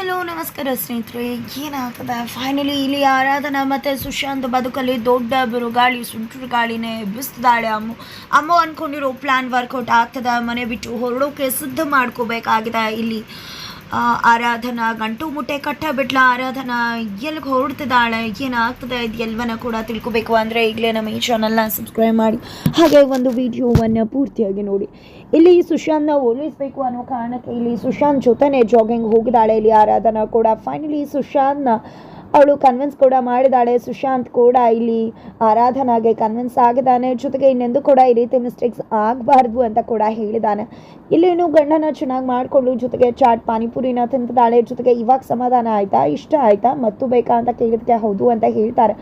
Hello, ನಮಸ್ಕಾರ ಸ್ನೇಹಿತರೆ. ಏನಾಗ್ತದೆ? ಫೈನಲಿ ಇಲ್ಲಿ ಆರಾಧನಾ ಮತ್ತು ಸುಶಾಂತ್ ಬದುಕಲ್ಲಿ ದೊಡ್ಡ ಬಿರುಗಾಳಿ, ಸುಂಟ್ರ ಗಾಳಿನೇ ಬಿಸ್ತದಾಳೆ ಅಮ್ಮ. ಅಮ್ಮ ಅಂದ್ಕೊಂಡಿರೋ ಪ್ಲ್ಯಾನ್ ವರ್ಕೌಟ್ ಆಗ್ತದೆ. ಮನೆ ಬಿಟ್ಟು ಹೊರಡೋಕೆ ಸಿದ್ಧ ಮಾಡ್ಕೋಬೇಕಾಗಿದೆ ಇಲ್ಲಿ. ಆರಾಧನಾ ಗಂಟು ಮುಟ್ಟೆ ಕಟ್ಟ ಬಿಟ್ಲ ಆರಾಧನಾ ಎಲ್ಲಿಗೆ ಹೊರಡ್ತಿದ್ದಾಳೆ? ಏನಾಗ್ತದೆ ಇದು ಎಲ್ಲವನ್ನ ಕೂಡ ತಿಳ್ಕೊಬೇಕು ಅಂದರೆ ಈಗಲೇ ನಮ್ಮ ಈ ಚಾನಲ್ನ ಸಬ್ಸ್ಕ್ರೈಬ್ ಮಾಡಿ. ಹಾಗೆ ಒಂದು ವಿಡಿಯೋವನ್ನು ಪೂರ್ತಿಯಾಗಿ ನೋಡಿ. ಇಲ್ಲಿ ಸುಶಾಂತ್ನ ಓಲೈಸಬೇಕು ಅನ್ನೋ ಕಾರಣಕ್ಕೆ ಇಲ್ಲಿ ಸುಶಾಂತ್ ಜೊತೆನೆ ಜಾಗಿಂಗ್ ಹೋಗಿದ್ದಾಳೆ. ಇಲ್ಲಿ ಆರಾಧನಾ ಕೂಡ ಫೈನಲಿ ಸುಶಾಂತ್ನ ಅವಳು ಕನ್ವಿನ್ಸ್ ಕೂಡ ಮಾಡಿದಾಳೆ. ಸುಶಾಂತ್ ಕೂಡ ಇಲ್ಲಿ ಆರಾಧನಾಗೆ ಕನ್ವಿನ್ಸ್ ಆಗಿದ್ದಾನೆ. ಜೊತೆಗೆ ಇನ್ನೆಂದು ಕೂಡ ಈ ರೀತಿ ಮಿಸ್ಟೇಕ್ಸ್ ಆಗಬಾರ್ದು ಅಂತ ಕೂಡ ಹೇಳಿದ್ದಾನೆ. ಇಲ್ಲಿನೂ ಗಂಡನ ಚೆನ್ನಾಗಿ ಮಾಡಿಕೊಂಡು ಜೊತೆಗೆ ಚಾಟ್ ಪಾನಿಪುರಿನ ತಿಂತಿದ್ದಾಳೆ. ಜೊತೆಗೆ ಇವಾಗ ಸಮಾಧಾನ ಆಯಿತಾ? ಇಷ್ಟ ಆಯಿತಾ? ಮತ್ತು ಬೇಕಾ ಅಂತ ಕೇಳಿದಕ್ಕೆ ಹೌದು ಅಂತ ಹೇಳ್ತಾರೆ.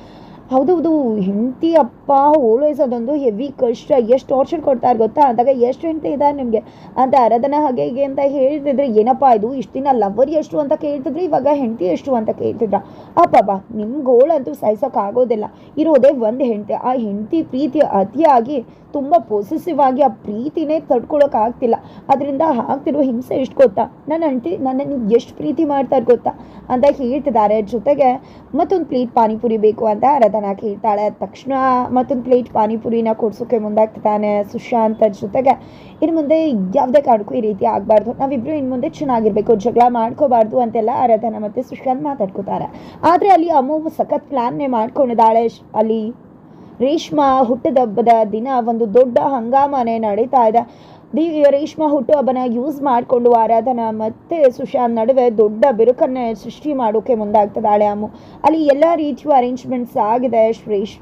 ಹೌದೌದು ಹೆಂಡತಿ, ಅಪ್ಪ ಓಲೈಸೋದೊಂದು ಹೆವಿ ಕಷ್ಟ. ಎಷ್ಟು ಟಾರ್ಚರ್ ಕೊಡ್ತಾರೆ ಗೊತ್ತಾ? ಅಂದಾಗ ಎಷ್ಟು ಹೆಂಡತಿ ಇದ್ದಾರೆ ನಿಮಗೆ? ಅಂತ ಆರಾಧನಾ ಹಾಗೆ ಹೀಗೆ ಅಂತ ಹೇಳ್ತಿದ್ರೆ. ಏನಪ್ಪ ಇದು? ಇಷ್ಟು ದಿನ ಲವರ್ ಎಷ್ಟು ಅಂತ ಕೇಳ್ತಿದ್ರು. ಇವಾಗ ಹೆಂಡತಿ ಎಷ್ಟು ಅಂತ ಕೇಳ್ತಿದ್ರ. ಅಪ್ಪಬ್ಬ ನಿಮ್ಮ ಗೋಳಂತೂ ಸಹಿಸೋಕ್ಕಾಗೋದಿಲ್ಲ ಇರೋದೇ ಒಂದು ಹೆಂಡತಿ. ಆ ಹೆಂಡತಿ ಪ್ರೀತಿ ಅತಿಯಾಗಿ, ತುಂಬ ಪೊಸೆಸಿವ್ ಆಗಿ ಆ ಪ್ರೀತಿನೇ ತಡ್ಕೊಳ್ಳೋಕ್ಕಾಗ್ತಿಲ್ಲ ಅದರಿಂದ ಆಗ್ತಿರೋ ಹಿಂಸೆ ಎಷ್ಟು ಗೊತ್ತಾ? ನನ್ನ ಹೆಂಡತಿ ನನ್ನನ್ನು ಎಷ್ಟು ಪ್ರೀತಿ ಮಾಡ್ತಾರೆ ಗೊತ್ತಾ? ಅಂತ ಹೇಳ್ತಿದ್ದಾರೆ. ಜೊತೆಗೆ ಮತ್ತೊಂದು ಪ್ಲೇಟ್ ಪಾನಿಪುರಿ ಬೇಕು ಅಂತ ಆರಾಧನಾ ಕೇಳ್ತಾಳೆ. ತಕ್ಷಣ ಮತ್ತೊಂದು ಪ್ಲೇಟ್ ಪಾನಿಪುರಿನ ಕೊಡ್ಸೋಕೆ ಮುಂದಾಗ್ತಾನೆ ಸುಶಾಂತ್ ಜೊತೆಗೆ. ಇನ್ನು ಮುಂದೆ ಯಾವುದೇ ಕಾರಣಕ್ಕೂ ಈ ರೀತಿ ಆಗಬಾರ್ದು. ನಾವಿಬ್ರು ಇನ್ನು ಮುಂದೆ ಚೆನ್ನಾಗಿರ್ಬೇಕು, ಜಗಳ ಮಾಡ್ಕೋಬಾರ್ದು ಅಂತೆಲ್ಲ ಆರಾಧನಾ ಮತ್ತು ಸುಶಾಂತ್ ಮಾತಾಡ್ಕೋತಾರೆ. ಆದರೆ ಅಲ್ಲಿ ಅಮ್ಮ ಸಖತ್ ಪ್ಲ್ಯಾನ್ನೇ ಮಾಡ್ಕೊಂಡಿದ್ದಾಳೆ. ಅಲ್ಲಿ ರೇಷ್ಮಾ ಹುಟ್ಟಿದಬ್ಬದ ದಿನ ಒಂದು ದೊಡ್ಡ ಹಂಗಾಮನೆ ನಡೀತಾ ಇದೆ. ದಿ ರೇಷ್ಮಾ ಹುಟ್ಟುಹಬ್ಬನ ಯೂಸ್ ಮಾಡಿಕೊಂಡು ಆರಾಧನಾ ಮತ್ತೆ ಸುಶಾಂತ್ ನಡುವೆ ದೊಡ್ಡ ಬಿರುಕನ್ನ ಸೃಷ್ಟಿ ಮಾಡೋಕೆ ಮುಂದಾಗ್ತದಾಳೆ ಅಮ್ಮು. ಅಲ್ಲಿ ಎಲ್ಲ ರೀತಿಯ ಅರೇಂಜ್ಮೆಂಟ್ಸ್ ಆಗಿದೆ, ಶ್ರೇಷ್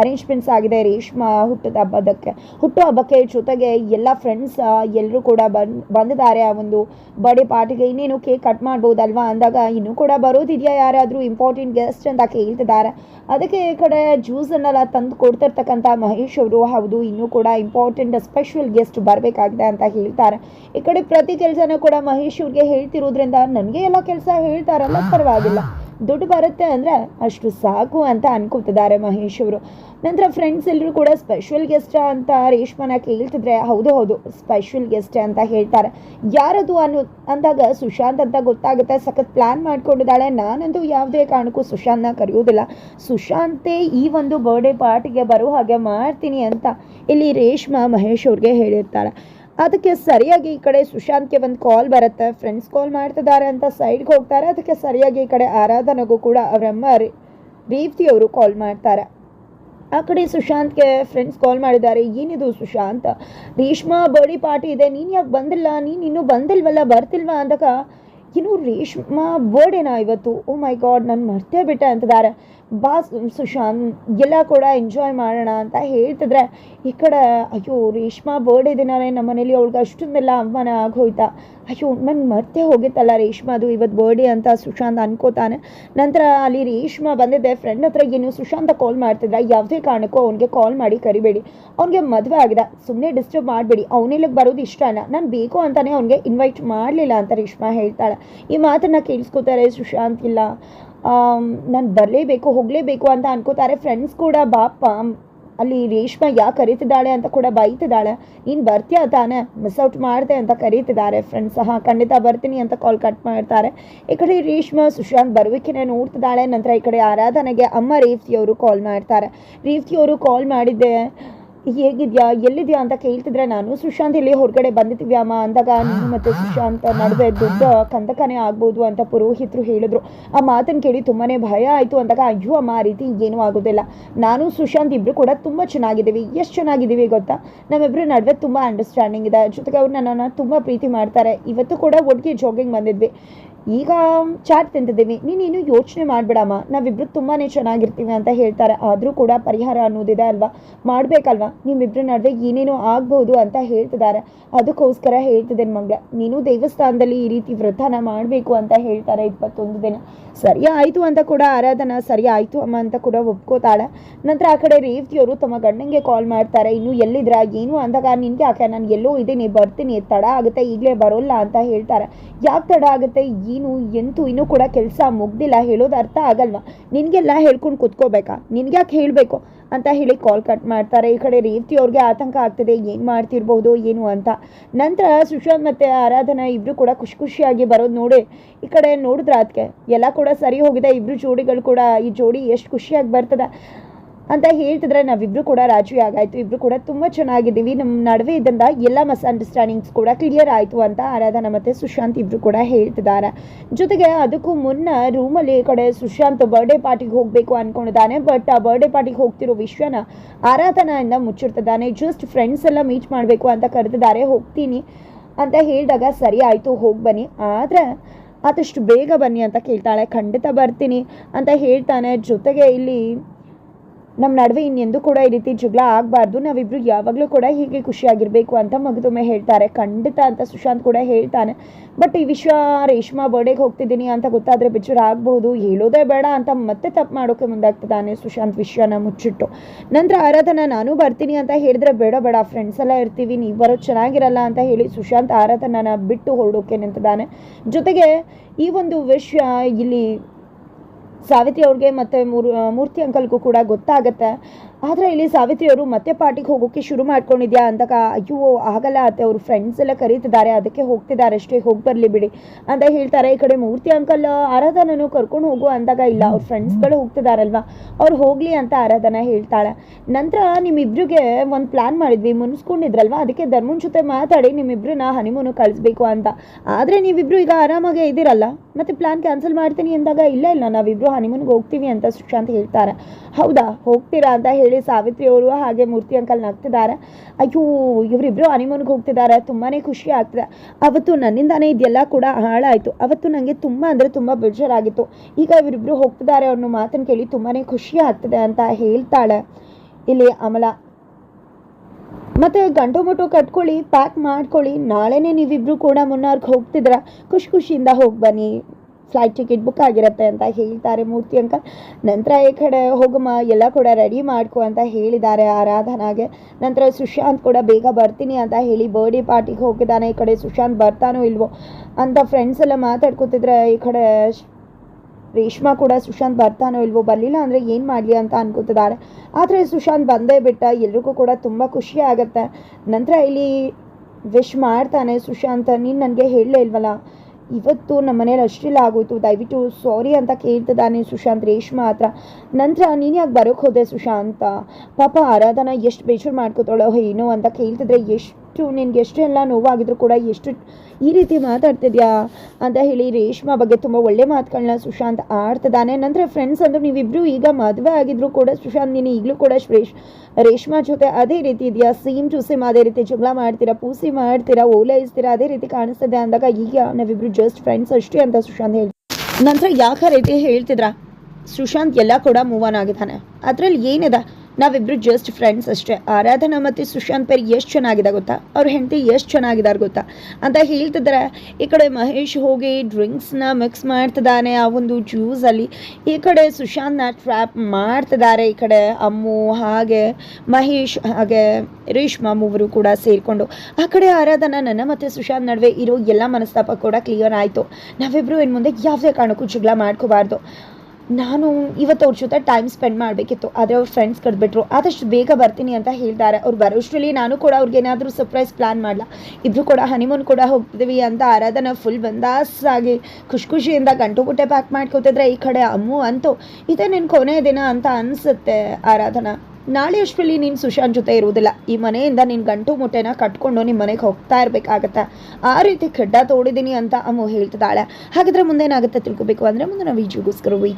ಅರೇಂಜ್ಮೆಂಟ್ಸ್ ಆಗಿದೆ ರೇಷ್ಮಾ ಹುಟ್ಟದ ಹಬ್ಬದಕ್ಕೆ. ಹುಟ್ಟುಹಬ್ಬಕ್ಕೆ ಜೊತೆಗೆ ಎಲ್ಲ ಫ್ರೆಂಡ್ಸ್ ಎಲ್ಲರೂ ಕೂಡ ಬಂದ್, ಬಂದಿದ್ದಾರೆ ಆ ಒಂದು ಬರ್ಡೇ ಪಾರ್ಟಿಗೆ ಇನ್ನೇನು ಕೇಕ್ ಕಟ್ ಮಾಡ್ಬೋದಲ್ವಾ ಅಂದಾಗ ಇನ್ನೂ ಕೂಡ ಬರೋದಿದೆಯಾ ಯಾರಾದರೂ ಇಂಪಾರ್ಟೆಂಟ್ ಗೆಸ್ಟ್ ಅಂತ ಕೇಳ್ತಿದ್ದಾರೆ. ಅದಕ್ಕೆ ಈ ಕಡೆ ಜ್ಯೂಸನ್ನೆಲ್ಲ ತಂದು ಕೊಡ್ತಿರ್ತಕ್ಕಂಥ ಮಹೇಶ್ ಅವರು ಹೌದು, ಇನ್ನೂ ಕೂಡ ಇಂಪಾರ್ಟೆಂಟ್ ಸ್ಪೆಷಲ್ ಗೆಸ್ಟ್ ಬರಬೇಕಾಗಿದೆ ಅಂತ ಹೇಳ್ತಾರೆ. ಈ ಕಡೆ ಪ್ರತಿ ಕೆಲಸನೂ ಕೂಡ ಮಹೇಶ್ ಅವ್ರಿಗೆ ಹೇಳ್ತಿರೋದ್ರಿಂದ ನನಗೆ ಎಲ್ಲ ಕೆಲಸ ಹೇಳ್ತಾರಲ್ಲ ಪರವಾಗಿಲ್ಲ. ದುಡ್ಡು ಬರುತ್ತೆ ಅಂದರೆ ಅಷ್ಟು ಸಾಕು ಅಂತ ಅನ್ಕೋತಿದ್ದಾರೆ ಮಹೇಶ್ ಅವರು. ನಂತರ ಫ್ರೆಂಡ್ಸ್ ಎಲ್ಲರೂ ಕೂಡ ಸ್ಪೆಷಲ್ ಗೆಸ್ಟ್ ಅಂತ ರೇಷ್ಮನ ಕೇಳ್ತಿದ್ರೆ, ಹೌದು ಹೌದು ಸ್ಪೆಷಲ್ ಗೆಸ್ಟ್ ಅಂತ ಹೇಳ್ತಾರೆ. ಯಾರದು ಅನ್ನೋ, ಅಂದಾಗ ಸುಶಾಂತ್ ಅಂತ ಗೊತ್ತಾಗುತ್ತೆ. ಸಖತ್ ಪ್ಲ್ಯಾನ್ ಮಾಡ್ಕೊಂಡಿದ್ದಾಳೆ. ನಾನಂತೂ ಯಾವುದೇ ಕಾರಣಕ್ಕೂ ಸುಶಾಂತ್ನ ಕರೆಯೋದಿಲ್ಲ. ಸುಶಾಂತೇ ಈ ಒಂದು ಬರ್ಡೇ ಪಾರ್ಟಿಗೆ ಬರೋ ಹಾಗೆ ಮಾಡ್ತೀನಿ ಅಂತ ಇಲ್ಲಿ ರೇಷ್ಮಾ ಮಹೇಶ್ ಅವ್ರಿಗೆ ಹೇಳಿರ್ತಾಳೆ. ಅದಕ್ಕೆ ಸರಿಯಾಗಿ ಈ ಕಡೆ ಸುಶಾಂತ್ಗೆ ಒಂದು ಕಾಲ್ ಬರುತ್ತೆ. ಫ್ರೆಂಡ್ಸ್ ಕಾಲ್ ಮಾಡ್ತಿದ್ದಾರೆ ಅಂತ ಸೈಡ್ಗೆ ಹೋಗ್ತಾರೆ. ಅದಕ್ಕೆ ಸರಿಯಾಗಿ ಈ ಕಡೆ ಆರಾಧನೆಗೂ ಕೂಡ ಅವರಮ್ಮ ಅವರು ಕಾಲ್ ಮಾಡ್ತಾರೆ. ಆ ಕಡೆ ಸುಶಾಂತ್ಗೆ ಫ್ರೆಂಡ್ಸ್ ಕಾಲ್ ಮಾಡಿದ್ದಾರೆ. ಏನಿದು ಸುಶಾಂತ್? ರೇಷ್ಮಾ ಬರ್ಡಿ ಪಾರ್ಟಿ ಇದೆ. ನೀನು ಯಾಕೆ ಬಂದಿಲ್ಲ? ನೀನು ಇನ್ನೂ ಬಂದಿಲ್ವಲ್ಲ? ಬರ್ತಿಲ್ವಾ ಅಂದಾಗ ಇನ್ನು ರೇಷ್ಮಾ ಬರ್ಡೇನಾ ಇವತ್ತು ಓ ಮೈ ಗಾಡ್ ನಾನು ಮರ್ತೇ ಬಿಟ್ಟೆ ಅಂತಿದ್ದಾರೆ. ಬಾ ಸುಶಾಂತ್, ಎಲ್ಲ ಕೂಡ ಎಂಜಾಯ್ ಮಾಡೋಣ ಅಂತ ಹೇಳ್ತಿದ್ರೆ, ಈ ಕಡೆ, ಅಯ್ಯೋ, ರೇಷ್ಮಾ ಬರ್ಡೇ ದಿನವೇ ನಮ್ಮ ಮನೇಲಿ ಅವ್ಳಿಗೆ ಅಷ್ಟೊಂದೆಲ್ಲ ಅವಮಾನ ಆಗೋಯ್ತಾ? ಅಯ್ಯೋ, ನಾನು ಮರ್ತೇ ಹೋಗಿತ್ತಲ್ಲ ರೇಷ್ಮಾದು ಇವತ್ತು ಬರ್ಡೇ ಅಂತ ಸುಶಾಂತ್ ಅನ್ಕೋತಾನೆ. ನಂತರ ಅಲ್ಲಿ ರೇಷ್ಮಾ ಬಂದಿದ್ದೆ ಫ್ರೆಂಡ್ ಹತ್ರ ಏನು ಸುಶಾಂತ ಕಾಲ್ ಮಾಡ್ತಿದ್ರ ಯಾವುದೇ ಕಾರಣಕ್ಕೂ ಅವನಿಗೆ ಕಾಲ್ ಮಾಡಿ ಕರಿಬೇಡಿ. ಅವನಿಗೆ ಮದುವೆ ಆಗಿದೆ ಸುಮ್ಮನೆ ಡಿಸ್ಟರ್ಬ್ ಮಾಡಬೇಡಿ. ಅವನಿಲ್ಲಿಗೆ ಬರೋದು ಇಷ್ಟ ಅಲ್ಲ. ನಾನು ಬೇಕು ಅಂತಾನೆ ಅವನಿಗೆ ಇನ್ವೈಟ್ ಮಾಡಲಿಲ್ಲ ಅಂತ ರೇಷ್ಮಾ ಹೇಳ್ತಾಳೆ. ಈ ಮಾತನ್ನ ಕೇಳಿಸ್ಕೋತಾರೆ ಸುಶಾಂತ್ ಇಲ್ಲ. ನಾನು ಬರಲೇಬೇಕು, ಹೋಗಲೇಬೇಕು ಅಂತ ಅನ್ಕೋತಾರೆ. ಫ್ರೆಂಡ್ಸ್ ಕೂಡ, ಬಾಪ ಅಲ್ಲಿ ರೇಷ್ಮಾ ಯಾಕೆ ಕರೀತಿದ್ದಾಳೆ ಅಂತ ಕೂಡ ಬೈತಿದ್ದಾಳೆ. ನೀನು ಬರ್ತೀಯಾ ತಾನೇ? ಮಿಸ್ ಔಟ್ ಮಾಡಿದೆ ಅಂತ ಕರೀತಿದ್ದಾರೆ. ಫ್ರೆಂಡ್ಸ್ ಸಹ ಖಂಡಿತ ಬರ್ತೀನಿ ಅಂತ ಕಾಲ್ ಕಟ್ ಮಾಡ್ತಾರೆ. ಈ ಕಡೆ ರೇಷ್ಮಾ ಸುಶಾಂತ್ ಬರುವಿಕೆನೇ ನೋಡ್ತಿದ್ದಾಳೆ. ನಂತರ ಈ ಕಡೆ ಆರಾಧನೆಗೆ ಅಮ್ಮ ರೇವತಿಯವರು ಕಾಲ್ ಮಾಡ್ತಾರೆ. ರೇವತಿಯವರು ಕಾಲ್ ಮಾಡಿದ್ದೆ. ಹೇಗಿದ್ಯಾ? ಎಲ್ಲಿದ್ಯಾ ಅಂತ ಕೇಳ್ತಿದ್ರೆ ನಾನು ಸುಶಾಂತ್ ಇಲ್ಲಿ ಹೊರಗಡೆ ಬಂದಿದ್ದೀವಿ ಅಮ್ಮ. ಅಂದಾಗ ನೀನು ಮತ್ತೆ ಸುಶಾಂತ್ ನಡುವೆ ದೊಡ್ಡ ಕಂದಕನೇ ಆಗ್ಬೋದು ಅಂತ ಪುರೋಹಿತರು ಹೇಳಿದ್ರು. ಆ ಮಾತನ್ನು ಕೇಳಿ ತುಂಬಾ ಭಯ ಆಯಿತು. ಅಂದಾಗ, ಅಯ್ಯೋ ಅಮ್ಮ, ಆ ರೀತಿ ಏನೂ ಆಗೋದಿಲ್ಲ. ನಾನು ಸುಶಾಂತ್ ಇಬ್ಬರು ಕೂಡ ತುಂಬ ಚೆನ್ನಾಗಿದ್ದೀವಿ. ಎಷ್ಟು ಚೆನ್ನಾಗಿದ್ದೀವಿ ಗೊತ್ತಾ? ನಮ್ಮಿಬ್ಬರು ನಡುವೆ ತುಂಬ ಅಂಡರ್ಸ್ಟ್ಯಾಂಡಿಂಗ್ ಇದೆ. ಜೊತೆಗೆ ಅವ್ರು ನನ್ನನ್ನು ತುಂಬ ಪ್ರೀತಿ ಮಾಡ್ತಾರೆ. ಇವತ್ತು ಕೂಡ ಒಟ್ಟಿಗೆ ಜಾಗಿಂಗ್ ಬಂದಿದ್ವಿ. ಈಗ ಚಾಟ್ ತಿಂತಿದ್ದೀವಿ. ನೀನು ಇನ್ನೂ ಯೋಚನೆ ಮಾಡಬೇಡಮ್ಮ. ನಾವಿಬ್ರು ತುಂಬಾ ಚೆನ್ನಾಗಿರ್ತೀವಿ ಅಂತ ಹೇಳ್ತಾರೆ. ಆದರೂ ಕೂಡ ಪರಿಹಾರ ಅನ್ನೋದಿದೆ ಅಲ್ವಾ? ಮಾಡಬೇಕಲ್ವಾ? ನಿಮ್ಮಿಬ್ಬರ ನಡುವೆ ಏನೇನೋ ಆಗ್ಬೋದು ಅಂತ ಹೇಳ್ತಿದ್ದಾರೆ. ಅದಕ್ಕೋಸ್ಕರ ಹೇಳ್ತಿದ್ದೇನೆ ಮಗಳ, ನೀನು ದೇವಸ್ಥಾನದಲ್ಲಿ ಈ ರೀತಿ ವೃದ್ಧನ ಮಾಡಬೇಕು ಅಂತ ಹೇಳ್ತಾರೆ ಇಪ್ಪತ್ತೊಂದು ದಿನ. ಸರಿ ಆಯಿತು ಅಂತ ಕೂಡ ಆರಾಧನಾ, ಸರಿ ಆಯಿತು ಅಮ್ಮ ಅಂತ ಕೂಡ ಒಪ್ಕೋತಾಳೆ. ನಂತರ ಆ ಕಡೆ ರೇವತಿಯವರು ತಮ್ಮ ಗಂಡಂಗೆ ಕಾಲ್ ಮಾಡ್ತಾರೆ, ಇನ್ನು ಎಲ್ಲಿದ್ರ? ಏನು? ಅಂದಾಗ, ನಿನಗೆ ಆಕೆ ನಾನು ಎಲ್ಲೋ ಇದ್ದೀನಿ, ಬರ್ತೀನಿ. ತಡ ಆಗುತ್ತೆ, ಈಗಲೇ ಬರೋಲ್ಲ ಅಂತ ಹೇಳ್ತಾರೆ. ಯಾಕೆ ತಡ ಆಗುತ್ತೆ? ಏನು? ಎಂತೂ ಇನ್ನೂ ಕೂಡ ಕೆಲಸ ಮುಗ್ದಿಲ್ಲ. ಹೇಳೋದು ಅರ್ಥ ಆಗಲ್ವಾ? ನಿನಗೆಲ್ಲ ಹೇಳ್ಕೊಂಡು ಕುತ್ಕೋಬೇಕಾ? ನಿನ್ಗೆ ಯಾಕೆ ಹೇಳಬೇಕು? ಅಂತ ಹೇಳಿ ಕಾಲ್ ಕಟ್ ಮಾಡ್ತಾರೆ. ಈ ಕಡೆ ರೇವತಿ ಅವ್ರಿಗೆ ಆತಂಕ ಆಗ್ತದೆ. ಏನು ಮಾಡ್ತಿರ್ಬೋದು, ಏನು ಅಂತ. ನಂತರ ಸುಶಾಂತ್ ಮತ್ತು ಆರಾಧನಾ ಇಬ್ಬರು ಕೂಡ ಖುಷಿ ಖುಷಿಯಾಗಿ ಬರೋದು ನೋಡಿ ಈ ಕಡೆ ನೋಡಿದ್ರೆ ಅದಕ್ಕೆ ಎಲ್ಲ ಕೂಡ ಸರಿ ಹೋಗಿದೆ. ಇಬ್ಬರು ಜೋಡಿಗಳು ಕೂಡ ಈ ಜೋಡಿ ಎಷ್ಟು ಖುಷಿಯಾಗಿ ಬರ್ತದೆ. ಅಂತ ಹೇಳ್ತಿದ್ರೆ ನಾವಿಬ್ರು ಕೂಡ ರಾಜಿ ಆಗಾಯ್ತು ಇಬ್ರು ಕೂಡ ತುಂಬ ಚೆನ್ನಾಗಿದ್ದೀವಿ. ನಮ್ಮ ನಡುವೆ ಇದ್ದಂತ ಎಲ್ಲ ಮಿಸ್ಅಂಡರ್ಸ್ಟ್ಯಾಂಡಿಂಗ್ಸ್ ಕೂಡ ಕ್ಲಿಯರ್ ಆಯಿತು ಅಂತ ಆರಾಧನಾ ಮತ್ತು ಸುಶಾಂತ್ ಇಬ್ರು ಕೂಡ ಹೇಳ್ತಿದ್ದಾರೆ. ಜೊತೆಗೆ ಅದಕ್ಕೂ ಮುನ್ನ ರೂಮಲ್ಲಿ ಕಡೆ ಸುಶಾಂತ್ ಬರ್ಡೇ ಪಾರ್ಟಿಗೆ ಹೋಗಬೇಕು ಅನ್ಕೊಂಡಿದ್ದಾನೆ. ಬಟ್ ಆ ಬರ್ಡೇ ಪಾರ್ಟಿಗೆ ಹೋಗ್ತಿರೋ ವಿಶ್ವನ ಆರಾಧನೆಯಿಂದ ಮುಚ್ಚಿರ್ತಿದ್ದಾನೆ ಜಸ್ಟ್ ಫ್ರೆಂಡ್ಸ್ ಎಲ್ಲ ಮೀಟ್ ಮಾಡಬೇಕು ಅಂತ ಕರೆದಿದ್ದಾರೆ. ಹೋಗ್ತೀನಿ ಅಂತ ಹೇಳಿದಾಗ ಸರಿ ಆಯಿತು, ಹೋಗಿ ಬನ್ನಿ. ಆದರೆ ಆದಷ್ಟು ಬೇಗ ಬನ್ನಿ ಅಂತ ಕೇಳ್ತಾಳೆ. ಖಂಡಿತ ಬರ್ತೀನಿ ಅಂತ ಹೇಳ್ತಾನೆ. ಜೊತೆಗೆ ಇಲ್ಲಿ ನಮ್ಮ ನಡುವೆ ಇನ್ನೆಂದೂ ಕೂಡ ಈ ರೀತಿ ಜಗಳ ಆಗಬಾರ್ದು. ನಾವಿಬ್ಬರು ಯಾವಾಗಲೂ ಕೂಡ ಹೀಗೆ ಖುಷಿಯಾಗಿರಬೇಕು ಅಂತ ಮಗದೊಮ್ಮೆ ಹೇಳ್ತಾರೆ. ಖಂಡಿತ ಅಂತ ಸುಶಾಂತ್ ಕೂಡ ಹೇಳ್ತಾನೆ. ಬಟ್ ಈ ವಿಷಯ ರೇಷ್ಮಾ ಬರ್ಡೇಗೆ ಹೋಗ್ತಿದ್ದೀನಿ ಅಂತ ಗೊತ್ತಾದರೆ ಬೇಜಾರು ಆಗ್ಬೋದು ಹೇಳೋದೇ ಬೇಡ ಅಂತ ಮತ್ತೆ ತಪ್ಪು ಮಾಡೋಕೆ ಮುಂದಾಗ್ತಿದ್ದಾನೆ ಸುಶಾಂತ್ ವಿಷಯನ ಮುಚ್ಚಿಟ್ಟು. ನಂತರ ಆರಾಧನ, ನಾನು ಬರ್ತೀನಿ ಅಂತ ಹೇಳಿದ್ರೆ ಬೇಡ ಬೇಡ ಫ್ರೆಂಡ್ಸ್ ಎಲ್ಲ ಇರ್ತೀವಿ, ನೀವು ಬರೋದು ಚೆನ್ನಾಗಿರಲ್ಲ ಅಂತ ಹೇಳಿ ಸುಶಾಂತ್ ಆರಾಧನನ ಬಿಟ್ಟು ಹೊರಡೋಕೆ ನಿಂತಿದ್ದಾನೆ. ಜೊತೆಗೆ ಈ ಒಂದು ವಿಷಯ ಇಲ್ಲಿ ಸಾವಿತ್ರಿ ಅವ್ರಿಗೆ ಮತ್ತು ಮೂರು ಮೂರ್ತಿ ಅಂಕಲ್ಗೂ ಕೂಡ ಗೊತ್ತಾಗತ್ತೆ. ಆದರೆ ಇಲ್ಲಿ ಸಾವಿತ್ರಿ ಅವರು ಮತ್ತೆ ಪಾರ್ಟಿಗೆ ಹೋಗೋಕ್ಕೆ ಶುರು ಮಾಡ್ಕೊಂಡಿದ್ಯಾ ಅಂದಾಗ ಅಯ್ಯೋ, ಆಗಲ್ಲ ಅತ್ತೆ, ಅವರು ಫ್ರೆಂಡ್ಸ್ ಎಲ್ಲ ಕರೀತಿದ್ದಾರೆ, ಅದಕ್ಕೆ ಹೋಗ್ತಿದ್ದಾರೆ ಅಷ್ಟೇ, ಹೋಗಿ ಬರಲಿ ಬಿಡಿ ಅಂತ ಹೇಳ್ತಾರೆ. ಈ ಕಡೆ ಮೂರ್ತಿ ಅಂಕಲ್, ಆರಾಧನನು ಕರ್ಕೊಂಡು ಹೋಗು ಅಂದಾಗ ಇಲ್ಲ, ಅವ್ರ ಫ್ರೆಂಡ್ಸ್ಗಳು ಹೋಗ್ತಿದಾರಲ್ವಾ, ಅವ್ರು ಹೋಗಲಿ ಅಂತ ಆರಾಧನಾ ಹೇಳ್ತಾಳೆ. ನಂತರ ನಿಮ್ಮಿಬ್ರಿಗೆ ಒಂದು ಪ್ಲ್ಯಾನ್ ಮಾಡಿದ್ವಿ, ಮುನ್ಸ್ಕೊಂಡಿದ್ರಲ್ವಾ, ಅದಕ್ಕೆ ಧರ್ಮನ್ ಜೊತೆ ಮಾತಾಡಿ ನಿಮ್ಮಿಬ್ರನ್ನ ಹನಿಮೂನು ಕಳಿಸ್ಬೇಕು ಅಂತ. ಆದರೆ ನೀವಿಬ್ರು ಈಗ ಆರಾಮಾಗೇ ಇದ್ದೀರಲ್ಲ, ಮತ್ತೆ ಪ್ಲಾನ್ ಕ್ಯಾನ್ಸಲ್ ಮಾಡ್ತೀನಿ ಅಂದಾಗ ಇಲ್ಲ ಇಲ್ಲ, ನಾವಿಬ್ರು ಹನಿಮೂನ್ಗೆ ಹೋಗ್ತೀವಿ ಅಂತ ಸುಶಾಂತ್ ಹೇಳ್ತಾರೆ. ಹೌದಾ, ಹೋಗ್ತೀರಾ ಅಂತ ಹೇಳಿ ಸಾವಿತ್ರಿ ಅವರು ಹಾಗೆ ಮೂರ್ತಿ ಅಂಕಲ್ ನಗ್ತಿದ್ದಾರೆ. ಅಯ್ಯೋ, ಇವರಿಬ್ರು ಹನಿಮೂನ್ಗೆ ಹೋಗ್ತಿದ್ದಾರೆ. ತುಂಬಾ ಖುಷಿ ಆಗ್ತದೆ. ಅವತ್ತು ನನ್ನಿಂದಾನೇ ಇದೆಲ್ಲ ಕೂಡ ಹಾಳಾಯಿತು. ಅವತ್ತು ನನಗೆ ತುಂಬ ಅಂದರೆ ತುಂಬ ಬೇಜಾರಾಗಿತ್ತು. ಈಗ ಇವರಿಬ್ರು ಹೋಗ್ತಿದ್ದಾರೆ ಅನ್ನೋ ಮಾತನ್ನು ಕೇಳಿ ತುಂಬಾ ಖುಷಿ ಆಗ್ತದೆ ಅಂತ ಹೇಳ್ತಾಳೆ ಇಲ್ಲಿ ಅಮಲ. ಮತ್ತೆ ಗಂಟು ಮುಟ್ಟು ಕಟ್ಕೊಳ್ಳಿ ಪ್ಯಾಕ್ ಮಾಡ್ಕೊಳ್ಳಿ. ನಾಳೆನೇ ನೀವಿಬ್ರು ಕೂಡ ಮುನ್ನಾರ್ಗೆ ಹೋಗ್ತಿದ್ರ ಖುಷಿ ಖುಷಿಯಿಂದ ಹೋಗಿ ಬನ್ನಿ. ಫ್ಲೈಟ್ ಟಿಕೆಟ್ ಬುಕ್ ಆಗಿರುತ್ತೆ ಅಂತ ಹೇಳ್ತಾರೆ ಮೂರ್ತಿ ಅಂಕಲ್. ನಂತರ ಈ ಕಡೆ ಹೋಗಮ್ಮ, ಎಲ್ಲ ಕೂಡ ರೆಡಿ ಮಾಡ್ಕೊ ಅಂತ ಹೇಳಿದ್ದಾರೆ ಆರಾಧನಾಗೆ. ನಂತರ ಸುಶಾಂತ್ ಕೂಡ ಬೇಗ ಬರ್ತೀನಿ ಅಂತ ಹೇಳಿ ಬರ್ಡೇ ಪಾರ್ಟಿಗೆ ಹೋಗಿದ್ದಾನೆ. ಈ ಕಡೆ ಸುಶಾಂತ್ ಬರ್ತಾನೋ ಇಲ್ವೋ ಅಂತ ಫ್ರೆಂಡ್ಸ್ ಎಲ್ಲ ಮಾತಾಡ್ಕೊತಿದ್ರೆ ಈ ಕಡೆ ರೇಷ್ಮಾ ಕೂಡ ಸುಶಾಂತ್ ಬರ್ತಾನೋ ಇಲ್ವೋ ಬರಲಿಲ್ಲ ಅಂದರೆ ಏನು ಮಾಡಲಿ ಅಂತ ಅನ್ಕೋತಿದ್ದಾರೆ ಆದರೆ ಸುಶಾಂತ್ ಬಂದೇ ಬಿಟ್ಟ, ಎಲ್ರಿಗೂ ಕೂಡ ತುಂಬ ಖುಷಿ ಆಗುತ್ತೆ. ನಂತರ ಇಲ್ಲಿ ವಿಶ್ ಮಾಡ್ತಾನೆ ಸುಶಾಂತ್. ನೀನು ನನಗೆ ಹೇಳಲೇ ಇಲ್ವಲ್ಲ? ಇವತ್ತು ನಮ್ಮ ಮನೇಲಿ ಅಷ್ಟಿಲ್ಲ ಆಗೋಯ್ತು. ದಯವಿಟ್ಟು ಸಾರಿ ಅಂತ ಕೇಳ್ತಿದ್ದಾನೆ ಸುಶಾಂತ್. ರೇಷ್ಮಾ ಹತ್ರ. ನಂತರ ನೀನು ಯಾಕೆ ಬರೋಕ್ಕೆ ಹೋದೆ ಸುಶಾಂತ? ಪಾಪ ಆರಾಧನಾ ಎಷ್ಟು ಬೇಜಾರು ಮಾಡ್ಕೋತಾಳೋ ಏನೋ ಅಂತ ಕೇಳ್ತಿದ್ರೆ ಎಷ್ಟು ನಿನ್ಗೆ ಎಷ್ಟು ಎಲ್ಲ ನೋವಾಗಿದ್ರು ಕೂಡ ಎಷ್ಟು ಈ ರೀತಿ ಮಾತಾಡ್ತಿದ್ಯಾ ಅಂತ ಹೇಳಿ ರೇಷ್ಮಾ ಬಗ್ಗೆ ತುಂಬ ಒಳ್ಳೆ ಮಾತುಗಳನ್ನ ಸುಶಾಂತ್ ಆಡ್ತಿದ್ದಾನೆ. ನಂತರ ಫ್ರೆಂಡ್ಸ್ ಅಂದ್ರು ನೀವಿಬ್ರು ಈಗ ಮದುವೆ ಆಗಿದ್ರು ಕೂಡ ಸುಶಾಂತ್, ನೀನು ಈಗಲೂ ಕೂಡ ಶ್ರೇಷ್, ರೇಷ್ಮಾ ಜೊತೆ ಅದೇ ರೀತಿ ಇದೆಯಾ? ಸೇಮ್ ಟು ಸೇಮ್ ಅದೇ ರೀತಿ ಜಗಳ ಮಾಡ್ತೀರಾ, ಪೂಸಿ ಮಾಡ್ತೀರಾ ಓಲೈಸ್ತೀರಾ ಅದೇ ರೀತಿ ಕಾಣಿಸ್ತದೆ ಅಂದಾಗ ಈಗ ನಾವಿಬ್ರು ಜಸ್ಟ್ ಫ್ರೆಂಡ್ಸ್ ಅಷ್ಟೇ ಅಂತ ಸುಶಾಂತ್ ಹೇಳಿ ನಂತರ ಯಾಕೆ ರೀತಿ ಹೇಳ್ತಿದ್ರ? ಸುಶಾಂತ್ ಎಲ್ಲ ಕೂಡ ಮೂವ್ ಆನ್ ಆಗಿದ್ದಾನೆ. ಅದರಲ್ಲಿ ಏನಿದೆ? ನಾವಿಬ್ರು ಜಸ್ಟ್ ಫ್ರೆಂಡ್ಸ್ ಅಷ್ಟೇ. ಆರಾಧನಾ ಮತ್ತು ಸುಶಾಂತ್ ಪೇರ್ ಎಷ್ಟು ಚೆನ್ನಾಗಿದೆ ಗೊತ್ತಾ? ಅವ್ರ ಹೆಂಡತಿ ಎಷ್ಟು ಚೆನ್ನಾಗಿದ್ದಾರೆ ಗೊತ್ತಾ? ಅಂತ ಹೇಳ್ತಿದ್ದಾರೆ ಈ ಕಡೆ ಮಹೇಶ್ ಹೋಗಿ ಡ್ರಿಂಕ್ಸ್ನ ಮಿಕ್ಸ್ ಮಾಡ್ತಿದ್ದಾನೆ ಆ ಒಂದು ಜ್ಯೂಸಲ್ಲಿ ಈ ಕಡೆ ಸುಶಾಂತ್ನ ಟ್ರ್ಯಾಪ್ ಮಾಡ್ತಿದ್ದಾರೆ ಈ ಕಡೆ ಅಮ್ಮು ಹಾಗೆ ಮಹೇಶ್ ಹಾಗೆ ರೇಷ್ಮಾ ಮೂವರು ಕೂಡ ಸೇರಿಕೊಂಡು. ಆ ಕಡೆ ಆರಾಧನಾ, ನನ್ನ ಮತ್ತು ಸುಶಾಂತ್ ನಡುವೆ ಇರೋ ಎಲ್ಲ ಮನಸ್ತಾಪ ಕೂಡ ಕ್ಲಿಯರ್ ಆಯಿತು. ನಾವಿಬ್ಬರು ಇನ್ನು ಮುಂದೆ ಯಾವುದೇ ಕಾರಣಕ್ಕೂ ಜಗಳ ಮಾಡ್ಕೋಬಾರ್ದು. ನಾನು ಇವತ್ತು ಅವ್ರ ಜೊತೆ ಟೈಮ್ ಸ್ಪೆಂಡ್ ಮಾಡಬೇಕಿತ್ತು. ಆದರೆ ಅವ್ರ ಫ್ರೆಂಡ್ಸ್ ಕರೆದ್ಬಿಟ್ರು. ಆದಷ್ಟು ಬೇಗ ಬರ್ತೀನಿ ಅಂತ ಹೇಳ್ತಾರೆ. ಅವ್ರು ಬರೋಷ್ಟರಲ್ಲಿ ನಾನು ಕೂಡ ಅವ್ರಿಗೆ ಏನಾದರೂ ಸರ್ಪ್ರೈಸ್ ಪ್ಲ್ಯಾನ್ ಮಾಡಲ. ಇಬ್ಬರು ಕೂಡ ಹನಿಮೂನ್ ಕೂಡ ಹೋಗ್ತೀವಿ ಅಂತ ಆರಾಧನೆ ಫುಲ್ ಬಂದಾಸಾಗಿ ಖುಷಿ ಖುಷಿಯಿಂದ ಗಂಟು ಗುಟ್ಟೆ ಪ್ಯಾಕ್ ಮಾಡ್ಕೋತಿದ್ರೆ ಈ ಕಡೆ ಅಮ್ಮು ಅಂತೂ ಇದೇ ನಿನ್ನ ಕೊನೆ ದಿನ ಅಂತ ಅನಿಸುತ್ತೆ ಆರಾಧನಾ. ನಾಳೆ ಅಷ್ಟರಲ್ಲಿ ನೀನು ಸುಶಾಂತ್ ಜೊತೆ ಇರುವುದಿಲ್ಲ. ಈ ಮನೆಯಿಂದ ನೀನು ಗಂಟು ಮುಟ್ಟೆನ ಕಟ್ಕೊಂಡು ನಿಮ್ಮ ಮನೆಗೆ ಹೋಗ್ತಾ ಇರಬೇಕಾಗತ್ತೆ. ಆ ರೀತಿ ಖಡ್ಡ ತೋಡಿದ್ದೀನಿ ಅಂತ ಅಮ್ಮು ಹೇಳ್ತಿದ್ದಾಳೆ. ಹಾಗಿದ್ರೆ ಮುಂದೇನಾಗುತ್ತೆ ತಿಳ್ಕೊಬೇಕು ಅಂದರೆ ಮುಂದೆ ನಾವು ಈಜುಗೋಸ್ಕರ ವಿಚ್